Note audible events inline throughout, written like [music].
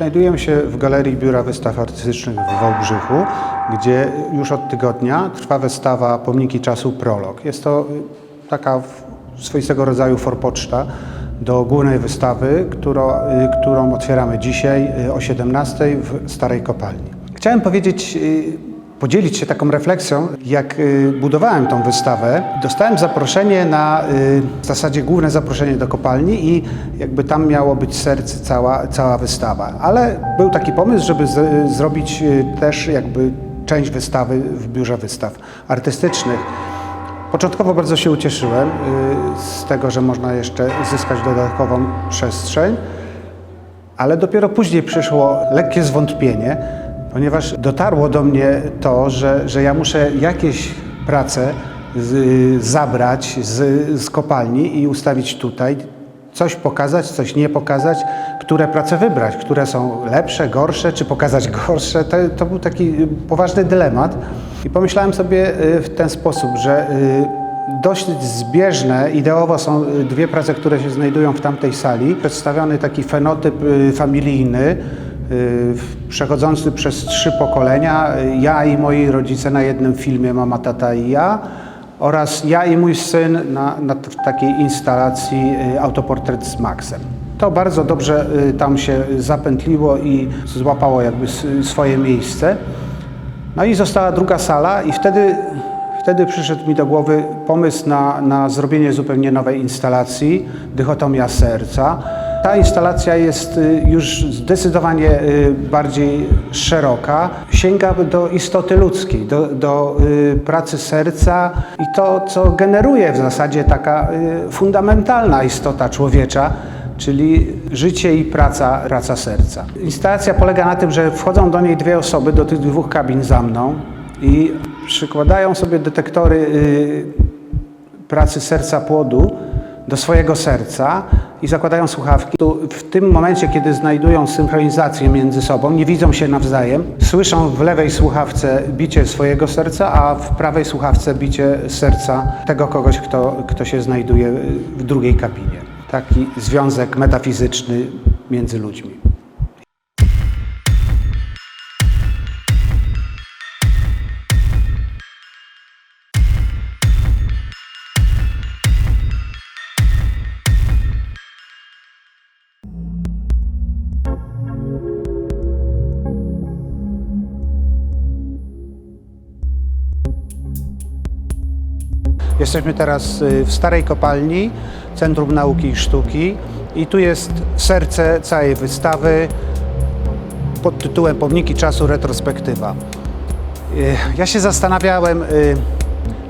Znajdujemy się w Galerii Biura Wystaw Artystycznych w Wałbrzychu, gdzie już od tygodnia trwa wystawa Pomniki Czasu Prolog. Jest to y, taka swoistego rodzaju forpoczta do głównej wystawy, którą, y, którą otwieramy dzisiaj y, o 17 w Starej Kopalni. Chciałem powiedzieć, podzielić się taką refleksją. Jak y, budowałem tą wystawę, dostałem zaproszenie na y, w zasadzie główne zaproszenie do kopalni i jakby tam miało być serce cała, cała wystawa. Ale był taki pomysł, żeby z, zrobić y, też jakby część wystawy w biurze wystaw artystycznych. Początkowo bardzo się ucieszyłem z tego, że można jeszcze zyskać dodatkową przestrzeń, ale dopiero później przyszło lekkie zwątpienie, ponieważ dotarło do mnie to, że, że ja muszę jakieś prace z, zabrać z, z kopalni i ustawić tutaj, coś pokazać, coś nie pokazać, które prace wybrać, które są lepsze, gorsze, czy pokazać [laughs] gorsze. To, to był taki poważny dylemat. I pomyślałem sobie y, w ten sposób, że y, dość zbieżne ideowo są dwie prace, które się znajdują w tamtej sali. Przedstawiony taki fenotyp y, familijny, przechodzący przez trzy pokolenia. Y, Ja i moi rodzice na jednym filmie, mama, tata i ja. Oraz ja i mój syn na, na takiej instalacji y, autoportret z Maxem. To bardzo dobrze y, tam się zapętliło i złapało jakby swoje miejsce. No i została druga sala i wtedy, wtedy przyszedł mi do głowy pomysł na, na zrobienie zupełnie nowej instalacji, dychotomia serca. Ta instalacja jest y, już zdecydowanie y, bardziej szeroka, sięga do istoty ludzkiej, do, do y, pracy serca i to, co generuje w zasadzie taka fundamentalna istota człowiecza, czyli życie i praca, praca serca. Instalacja polega na tym, że wchodzą do niej dwie osoby, do tych dwóch kabin za mną i przykładają sobie detektory pracy serca płodu do swojego serca i zakładają słuchawki. W tym momencie, kiedy znajdują synchronizację między sobą, nie widzą się nawzajem, słyszą w lewej słuchawce bicie swojego serca, a w prawej słuchawce bicie serca tego kogoś, kto, kto się znajduje w drugiej kabinie. Taki związek metafizyczny między ludźmi. Jesteśmy teraz y, w Starej Kopalni, Centrum Nauki i Sztuki i tu jest serce całej wystawy pod tytułem Pomniki Czasu Retrospektywa. Y, Ja się zastanawiałem y,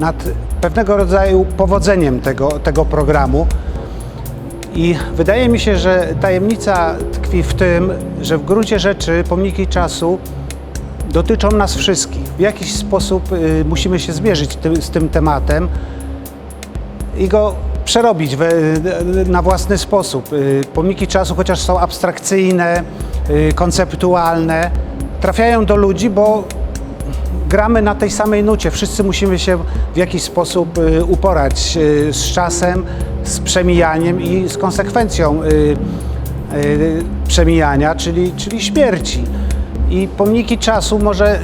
nad pewnego rodzaju powodzeniem tego, tego programu i wydaje mi się, że tajemnica tkwi w tym, że w gruncie rzeczy pomniki czasu dotyczą nas wszystkich. W jakiś sposób musimy się zmierzyć z tym tematem i go przerobić we, na własny sposób. Y, Pomniki czasu, chociaż są abstrakcyjne, y, konceptualne, trafiają do ludzi, bo gramy na tej samej nucie. Wszyscy musimy się w jakiś sposób y, uporać z czasem, z przemijaniem i z konsekwencją przemijania, czyli, czyli śmierci. I pomniki czasu może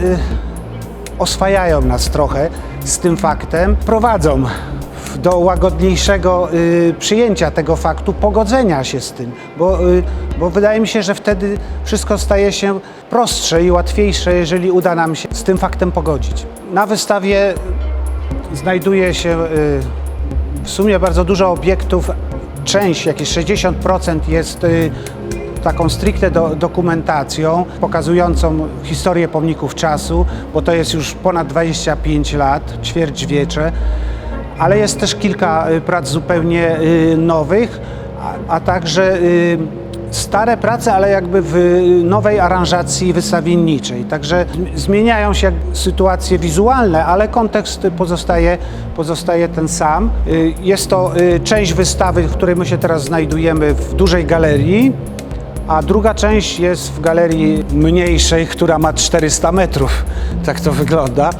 oswajają nas trochę z tym faktem, prowadzą do łagodniejszego y, przyjęcia tego faktu, pogodzenia się z tym, bo, y, bo wydaje mi się, że wtedy wszystko staje się prostsze i łatwiejsze, jeżeli uda nam się z tym faktem pogodzić. Na wystawie znajduje się y, w sumie bardzo dużo obiektów. Część, jakieś 60% jest y, taką stricte do, dokumentacją pokazującą historię pomników czasu, bo to jest już ponad 25 lat, ćwierćwiecze, ale jest też kilka y, prac zupełnie y, nowych, a, także y, stare prace, ale jakby w nowej aranżacji wystawienniczej. Także zmieniają się sytuacje wizualne, ale kontekst pozostaje, pozostaje ten sam. Jest to część wystawy, w której my się teraz znajdujemy w dużej galerii, a druga część jest w galerii mniejszej, która ma 400 metrów. Tak to wygląda.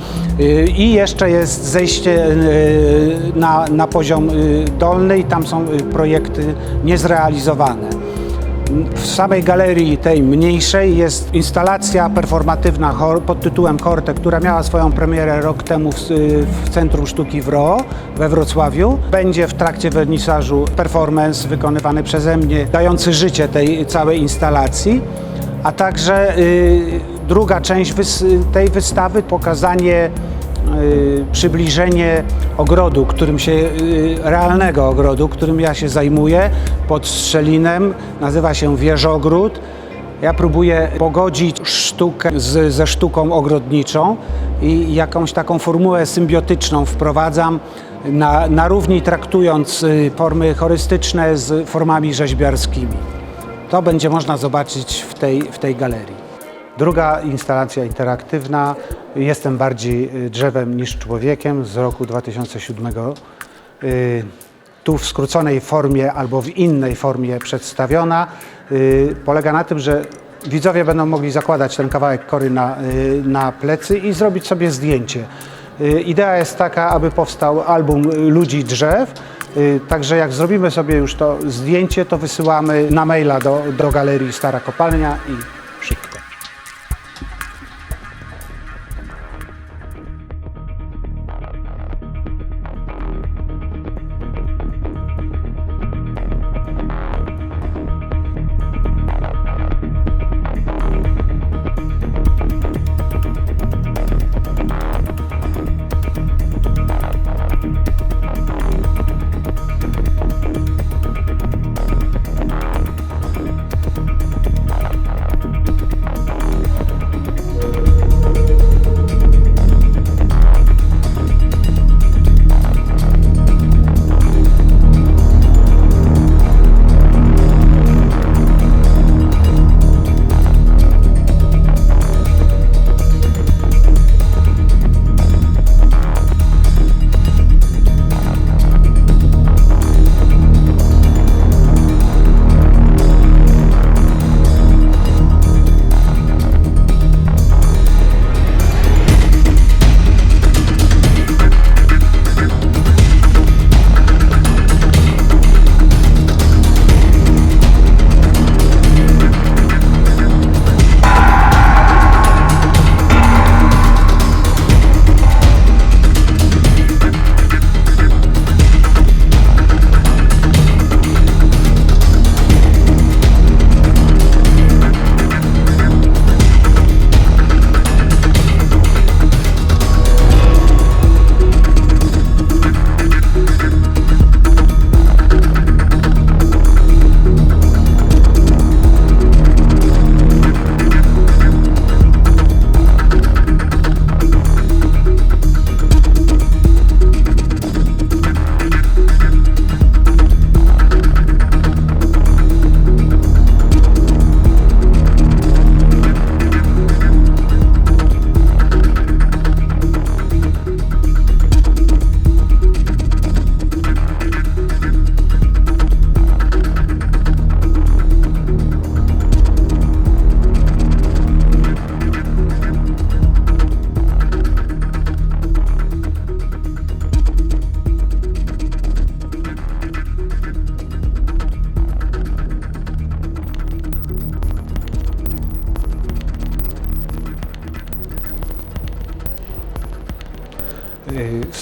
Y, I jeszcze jest zejście y, na, na poziom y, dolny i tam są projekty niezrealizowane. W samej galerii tej mniejszej jest instalacja performatywna pod tytułem Korte, która miała swoją premierę rok temu w, w Centrum Sztuki w RO we Wrocławiu. Będzie w trakcie wernisażu performance wykonywany przeze mnie, dający życie tej całej instalacji, a także y, druga część wys- tej wystawy pokazanie y, przybliżenie ogrodu, którym się, y, realnego ogrodu, którym ja się zajmuję pod Strzelinem. Nazywa się Wieżogród. Ja próbuję pogodzić sztukę z, ze sztuką ogrodniczą i jakąś taką formułę symbiotyczną wprowadzam na, na równi traktując y, formy chorystyczne z formami rzeźbiarskimi. To będzie można zobaczyć w tej, w tej galerii. Druga instalacja interaktywna, Jestem bardziej y, drzewem niż człowiekiem z roku 2007. Y, Tu w skróconej formie albo w innej formie przedstawiona. Y, Polega na tym, że widzowie będą mogli zakładać ten kawałek kory na, na plecy i zrobić sobie zdjęcie. Idea jest taka, aby powstał album ludzi drzew. Także jak zrobimy sobie już to zdjęcie, to wysyłamy na maila do, do galerii Stara Kopalnia i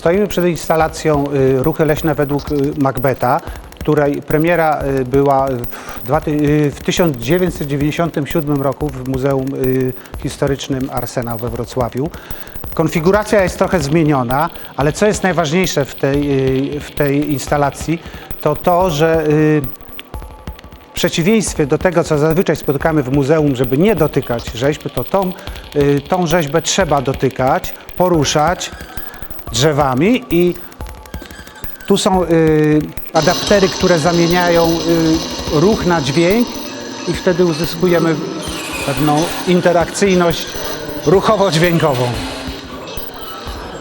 Stoimy przed instalacją y, Ruchy Leśne według y, Macbeta, której premiera y, była w, dwa ty- y, w 1997 roku w Muzeum Historycznym Arsenał we Wrocławiu. Konfiguracja jest trochę zmieniona, ale co jest najważniejsze w tej, w tej instalacji, to to, że w przeciwieństwie do tego, co zazwyczaj spotykamy w muzeum, żeby nie dotykać rzeźby, to tą, tą rzeźbę trzeba dotykać, poruszać drzewami i tu są y, adaptery, które zamieniają y, ruch na dźwięk i wtedy uzyskujemy pewną interakcyjność ruchowo-dźwiękową.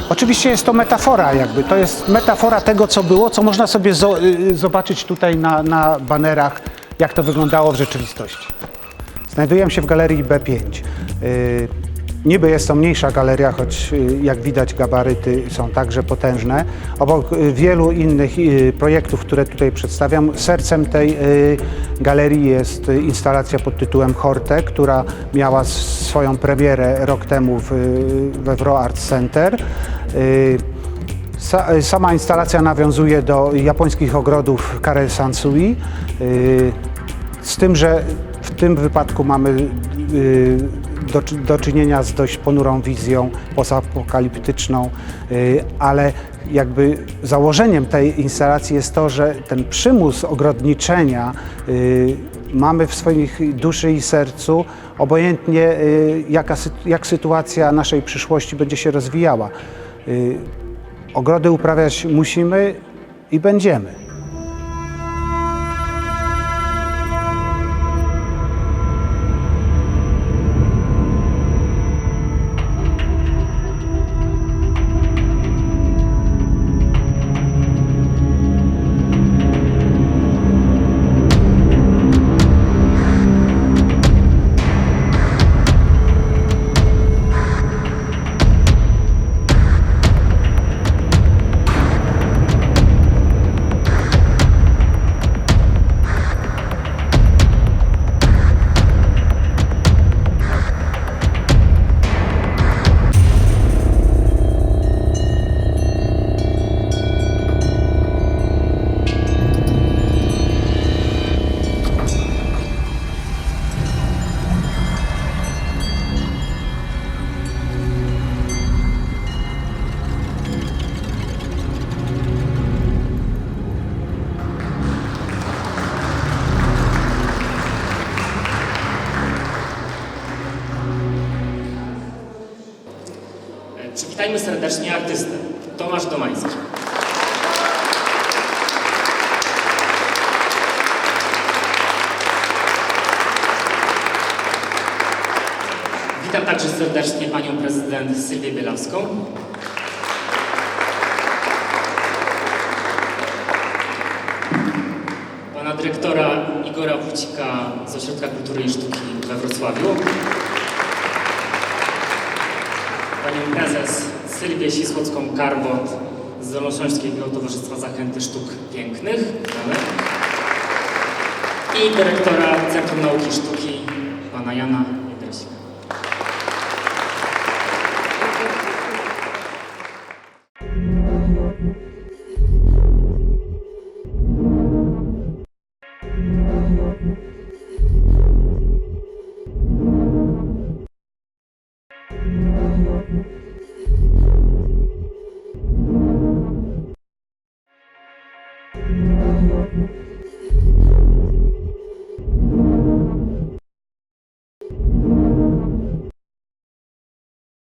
Oczywiście jest to metafora jakby, to jest metafora tego, co było, co można sobie y, zobaczyć tutaj na, na banerach, jak to wyglądało w rzeczywistości. Znajdujemy się w galerii B5. Y, Niby jest to mniejsza galeria, choć y, jak widać gabaryty są także potężne. Obok y, wielu innych y, projektów, które tutaj przedstawiam, sercem tej galerii jest instalacja pod tytułem Horte, która miała swoją premierę rok temu we Wro Arts Center. Sa, sama instalacja nawiązuje do japońskich ogrodów Kare Sansui, z tym, że tym wypadku mamy y, do, do czynienia z dość ponurą wizją postapokaliptyczną, y, ale jakby założeniem tej instalacji jest to, że ten przymus ogrodniczenia y, mamy w swoich duszy i sercu, obojętnie jaka, jak sytuacja naszej przyszłości będzie się rozwijała. Ogrody uprawiać musimy i będziemy. Przywitajmy serdecznie artystę, Tomasz Domański. Witam także serdecznie panią prezydent Sylwię Bielawską. Pana dyrektora Igora Wójcika z Ośrodka Kultury i Sztuki we Wrocławiu. Panią prezes Sylwię Sisłocką-Karbot z Dolnośląskiego Towarzystwa Zachęty Sztuk Pięknych. I dyrektora Centrum Nauki Sztuki, pana Jana